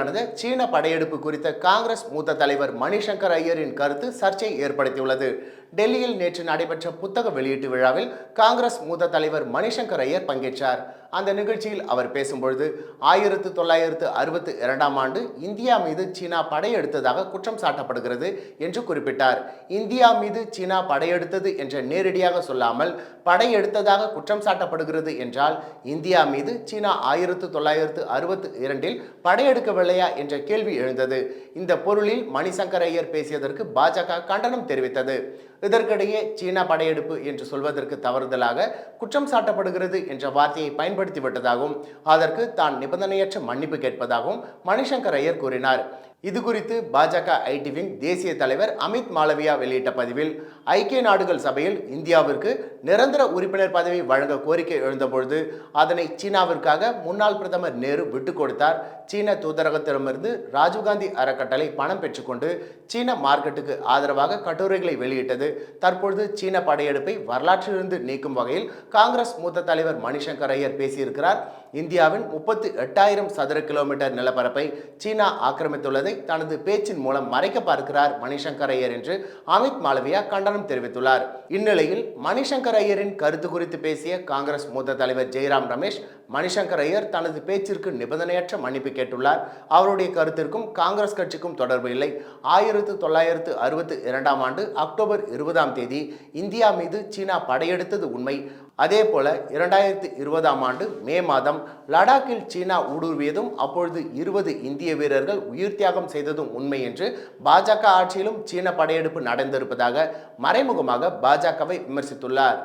நடந்த சீன படையெடுப்பு குறித்த காங்கிரஸ் மூத்த தலைவர் மணிசங்கர் ஐயரின் கருத்து சர்ச்சை ஏற்படுத்தியுள்ளது. டெல்லியில் நேற்று நடைபெற்ற புத்தக வெளியீட்டு விழாவில் காங்கிரஸ் மூத்த தலைவர் மணிசங்கர் ஐயர் பங்கேற்றார். அந்த நிகழ்ச்சியில் அவர் பேசும்பொழுது ஆயிரத்து தொள்ளாயிரத்து அறுபத்தி இரண்டாம் ஆண்டு இந்தியா மீது சீனா படையெடுத்ததாக குற்றம் சாட்டப்படுகிறது என்று குறிப்பிட்டார். இந்தியா மீது சீனா படையெடுத்தது என்ற நேரடியாக சொல்லாமல் படையெடுத்ததாக குற்றம் சாட்டப்படுகிறது என்றால் இந்தியா மீது சீனா ஆயிரத்து தொள்ளாயிரத்து அறுபத்தி இரண்டில் படையெடுக்கவில்லையா என்ற கேள்வி எழுந்தது. இந்த பொருளில் மணிசங்கர் ஐயர் பேசியதற்கு பாஜக கண்டனம் தெரிவித்தது. இதற்கிடையே சீனா படையெடுப்பு என்று சொல்வதற்கு தவறுதலாக குற்றம் சாட்டப்படுகிறது என்ற வார்த்தையை பயன்படுத்தி விட்டதாகவும் அதற்கு தான் நிபந்தனையற்ற மன்னிப்பு கேட்பதாகவும் மணிசங்கர் ஐயர் கூறினார். இது குறித்து பாஜக ஐடி விங் தேசிய தலைவர் அமித் மாலவியா வெளியிட்ட பதிவில் ஐக்கிய நாடுகள் சபையில் இந்தியாவிற்கு நிரந்தர உறுப்பினர் பதவி வழங்க கோரிக்கை எழுந்தபொழுது அதனை சீனாவிற்காக முன்னாள் பிரதமர் நேரு விட்டுக் கொடுத்தார். சீன தூதரகத்திடமிருந்து ராஜீவ்காந்தி அறக்கட்டளை பணம் பெற்றுக்கொண்டு சீன மார்க்கெட்டுக்கு ஆதரவாக கட்டுரைகளை வெளியிட்டது. தற்பொழுது சீன படையெடுப்பை வரலாற்றிலிருந்து நீக்கும் வகையில் காங்கிரஸ் மூத்த தலைவர் மணிசங்கர் ஐயர் பேசியிருக்கிறார். இந்தியாவின் முப்பத்தி எட்டாயிரம் சதுர கிலோமீட்டர் நிலப்பரப்பை சீனா ஆக்கிரமித்துள்ளதை தனது பேச்சின் மூலம் மறைக்க பார்க்கிறார் மணிசங்கர் ஐயர் என்று அமித் மாளவியா கண்டனம் தெரிவித்துள்ளார். இந்நிலையில் மணிசங்கர் ஐயரின் கருத்து குறித்து பேசிய காங்கிரஸ் மூத்த தலைவர் ஜெய்ராம் ரமேஷ் மணிசங்கர் ஐயர் தனது பேச்சிற்கு நிபந்தனையற்ற மன்னிப்பு கேட்டுள்ளார். அவருடைய கருத்திற்கும் காங்கிரஸ் கட்சிக்கும் தொடர்பு இல்லை. ஆயிரத்து தொள்ளாயிரத்து அறுபத்தி இரண்டாம் ஆண்டு அக்டோபர் இருபதாம் தேதி இந்தியா மீது சீனா படையெடுத்தது உண்மை. அதே போல இரண்டாயிரத்தி இருபதாம் ஆண்டு மே மாதம் லடாக்கில் சீனா ஊடுருவியதும் அப்பொழுது இருபது இந்திய வீரர்கள் உயிர் தியாகம் செய்ததும் உண்மை என்று பாஜக ஆட்சியிலும் சீன படையெடுப்பு நடந்திருப்பதாக மறைமுகமாக பாஜகவை விமர்சித்துள்ளார்.